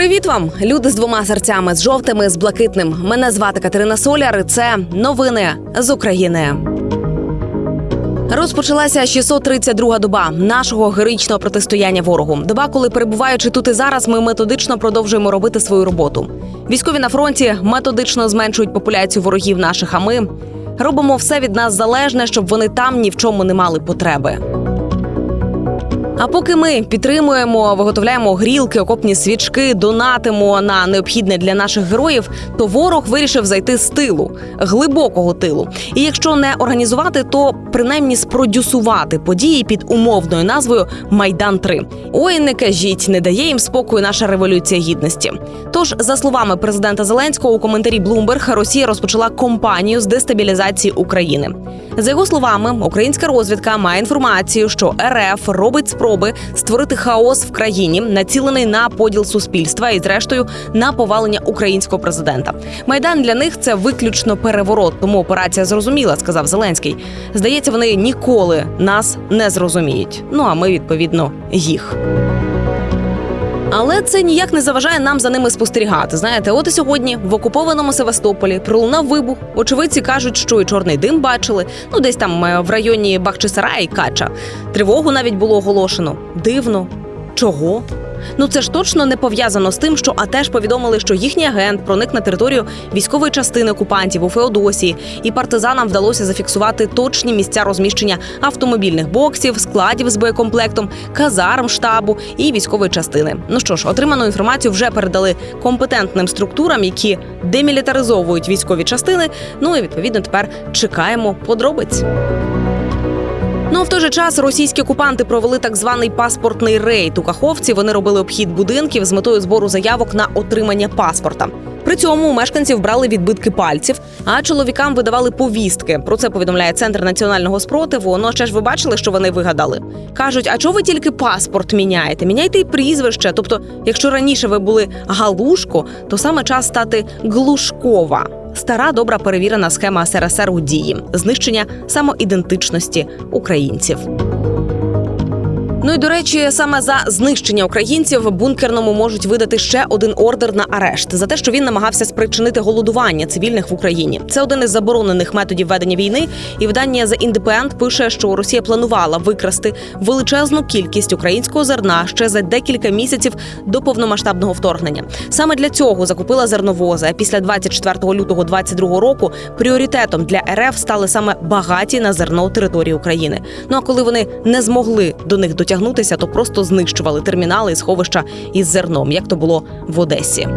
Привіт вам, люди з двома серцями, з жовтими, з блакитним. Мене звати Катерина Соляр. і Це новини з України. Розпочалася 632-га доба нашого героїчного протистояння ворогу. Доба, коли перебуваючи тут і зараз, ми методично продовжуємо робити свою роботу. Військові на фронті методично зменшують популяцію ворогів наших. А ми робимо все від нас залежне, щоб вони там ні в чому не мали потреби. А поки ми підтримуємо, виготовляємо грілки, окопні свічки, донатимо на необхідне для наших героїв, то ворог вирішив зайти з тилу, глибокого тилу. І якщо не організувати, то принаймні спродюсувати події під умовною назвою Майдан 3 Ой, не кажіть, не дає їм спокою наша революція гідності. Тож, за словами президента Зеленського, у коментарі Bloomberg, Росія розпочала кампанію з дестабілізації України. За його словами, українська розвідка має інформацію, що РФ робить спроби створити хаос в країні, націлений на поділ суспільства і, зрештою, на повалення українського президента. Майдан для них це виключно переворот, тому операція зрозуміла, сказав Зеленський. Здається, вони ніколи нас не зрозуміють. Ну а ми відповідно їх. Але це ніяк не заважає нам за ними спостерігати. Знаєте, от і сьогодні в окупованому Севастополі пролунав вибух. Очевидці кажуть, що і чорний дим бачили. Ну, десь там е, в районі Бахчисара і Кача. Тривогу навіть було оголошено. Дивно. Чого? Ну це ж точно не пов'язано з тим, що АТЕШ повідомили, що їхній агент проник на територію військової частини окупантів у Феодосії, і партизанам вдалося зафіксувати точні місця розміщення автомобільних боксів, складів з боєкомплектом, казарм штабу і військової частини. Ну що ж, отриману інформацію вже передали компетентним структурам, які демілітаризовують військові частини. Ну і відповідно тепер чекаємо подробиць. Ну а в той же час російські окупанти провели так званий паспортний рейд у Каховці. Вони робили обхід будинків з метою збору заявок на отримання паспорта. При цьому у мешканців брали відбитки пальців, а чоловікам видавали повістки. Про це повідомляє центр національного спротиву. Ну ще ж ви бачили, що вони вигадали. кажуть: а чого ви тільки паспорт міняєте? Міняйте і прізвище. Тобто, якщо раніше ви були галушко, то саме час стати глушкова. Стара добра перевірена схема СРСР у дії знищення самоідентичності українців. Ну і до речі, саме за знищення українців бункерному можуть видати ще один ордер на арешт за те, що він намагався спричинити голодування цивільних в Україні. Це один із заборонених методів ведення війни. І видання The Independent пише, що Росія планувала викрасти величезну кількість українського зерна ще за декілька місяців до повномасштабного вторгнення. Саме для цього закупила зерновози. А після 24 лютого 2022 року пріоритетом для РФ стали саме багаті на зерно території України. Ну а коли вони не змогли до них дотягнутися, то просто знищували термінали і сховища із зерном, як то було в Одесі.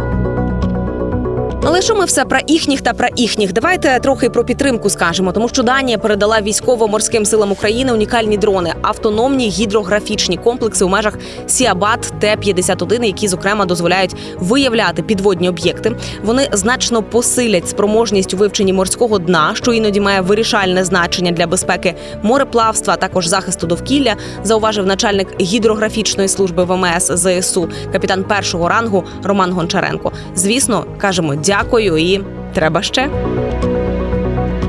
Але що ми все про їхніх та про їхніх? Давайте трохи про підтримку скажемо, тому що Данія передала військово-морським силам України унікальні дрони, автономні гідрографічні комплекси у межах Сіабат Т-51, які зокрема дозволяють виявляти підводні об'єкти. Вони значно посилять спроможність у вивченні морського дна, що іноді має вирішальне значення для безпеки мореплавства, а також захисту довкілля. Зауважив начальник гідрографічної служби ВМС ЗСУ, капітан першого рангу Роман Гончаренко. Звісно, кажемо дякую і треба ще.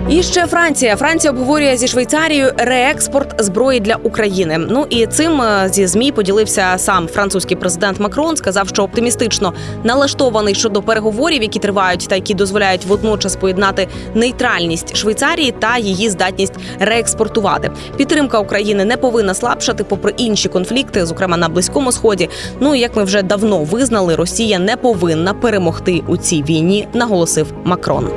І ще Франція. Франція обговорює зі Швейцарією реекспорт зброї для України. Ну і цим е, зі змі поділився сам французький президент Макрон. Сказав, що оптимістично налаштований щодо переговорів, які тривають та які дозволяють водночас поєднати нейтральність Швейцарії та її здатність реекспортувати. Підтримка України не повинна слабшати, попри інші конфлікти, зокрема на близькому сході. Ну як ми вже давно визнали, Росія не повинна перемогти у цій війні, наголосив Макрон.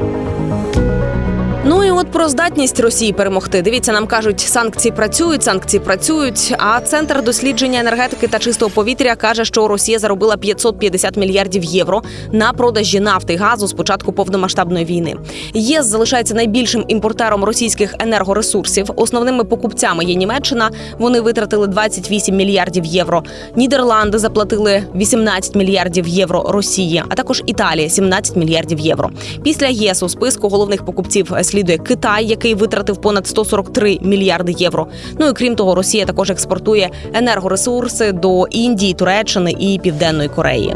От про здатність Росії перемогти. Дивіться, нам кажуть, санкції працюють, санкції працюють. А центр дослідження енергетики та чистого повітря каже, що Росія заробила 550 мільярдів євро на продажі нафти і газу з початку повномасштабної війни. ЄС залишається найбільшим імпортером російських енергоресурсів. Основними покупцями є Німеччина. Вони витратили 28 мільярдів євро. Нідерланди заплатили 18 мільярдів євро Росії, а також Італія 17 мільярдів євро. Після ЄС у списку головних покупців слідує Китай, який витратив понад 143 мільярди євро. Ну і крім того, Росія також експортує енергоресурси до Індії, Туреччини і Південної Кореї.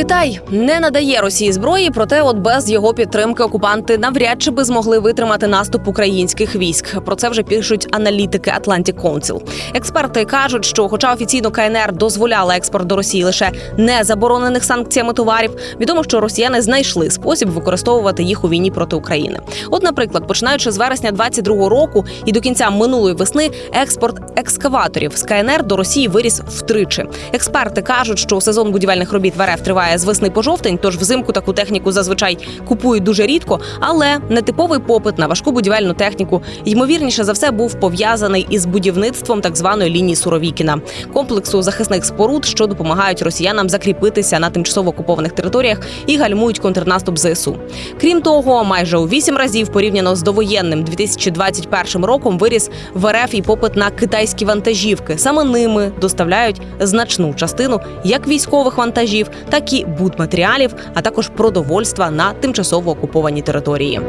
Китай не надає Росії зброї, проте, от без його підтримки окупанти навряд чи би змогли витримати наступ українських військ. Про це вже пишуть аналітики Atlantic Council. Експерти кажуть, що, хоча офіційно КНР дозволяла експорт до Росії лише не заборонених санкціями товарів, відомо, що росіяни знайшли спосіб використовувати їх у війні проти України. От, наприклад, починаючи з вересня 22-го року і до кінця минулої весни, експорт екскаваторів з КНР до Росії виріс втричі. Експерти кажуть, що сезон будівельних робіт в РФ триває з весни по жовтень, тож взимку таку техніку зазвичай купують дуже рідко. Але нетиповий попит на важку будівельну техніку ймовірніше за все був пов'язаний із будівництвом так званої лінії Суровікіна, комплексу захисних споруд, що допомагають росіянам закріпитися на тимчасово окупованих територіях і гальмують контрнаступ ЗСУ. Крім того, майже у вісім разів порівняно з довоєнним 2021 роком виріс в РФ і попит на китайські вантажівки. Саме ними доставляють значну частину як військових вантажів, так і будматеріалів, а також продовольства на тимчасово окупованій території.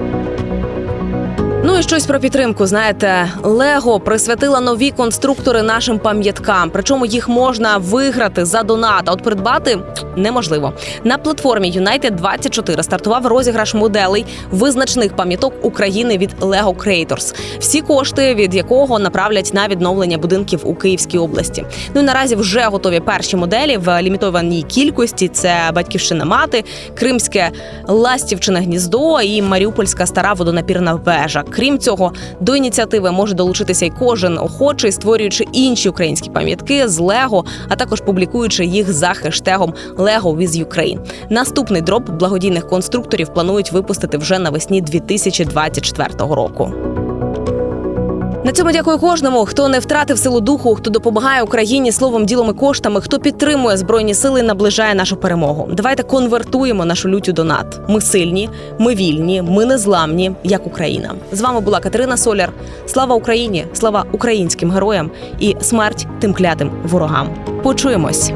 Ну і щось про підтримку. Знаєте, Лего присвятила нові конструктори нашим пам'яткам. Причому їх можна виграти за донат. А от придбати неможливо. На платформі United 24 стартував розіграш моделей визначних пам'яток України від Lego Creators. Всі кошти від якого направлять на відновлення будинків у Київській області. Ну і наразі вже готові перші моделі в лімітованій кількості. Це батьківщина мати, Кримське ластівчине гніздо і Маріупольська стара водонапірна вежа. Крім цього, до ініціативи може долучитися й кожен охочий, створюючи інші українські пам'ятки з Лего, а також публікуючи їх за хештегом Lego with Ukraine. Наступний дроп благодійних конструкторів планують випустити вже навесні 2024 року. На цьому дякую кожному, хто не втратив силу духу, хто допомагає Україні словом, ділом і коштами, хто підтримує збройні сили, і наближає нашу перемогу. Давайте конвертуємо нашу лютю донат. Ми сильні, ми вільні, ми незламні, як Україна. З вами була Катерина Соляр. Слава Україні! Слава українським героям і смерть тим клятим ворогам. Почуємось.